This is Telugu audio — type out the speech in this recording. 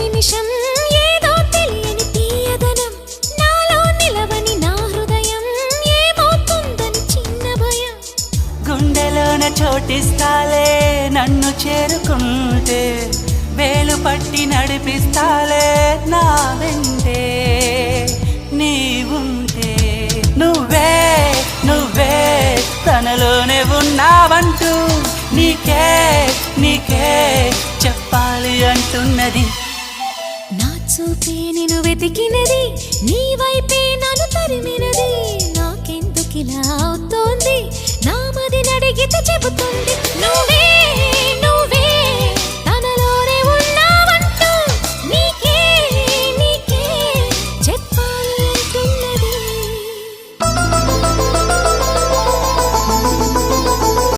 నిమిషం ఏదో తెలియని తీయదనం. నాలో నిలవని నా హృదయం ఏమవుతుందని చిన్న భయం. గుండెలోన చోటిస్తాలే నన్ను చేరుకుంటే వేలు పట్టి నడిపిస్తాలే నా వెంటే. నీవుంటే నువ్వే నువ్వే తనలోనే ఉన్నావంటూ నీకే నీకే చెప్పాలి అంటున్నది. చూపే నిన్ను వెతికినది నీ వైపే నన్ను తరిమినది. నాకెందుకిలా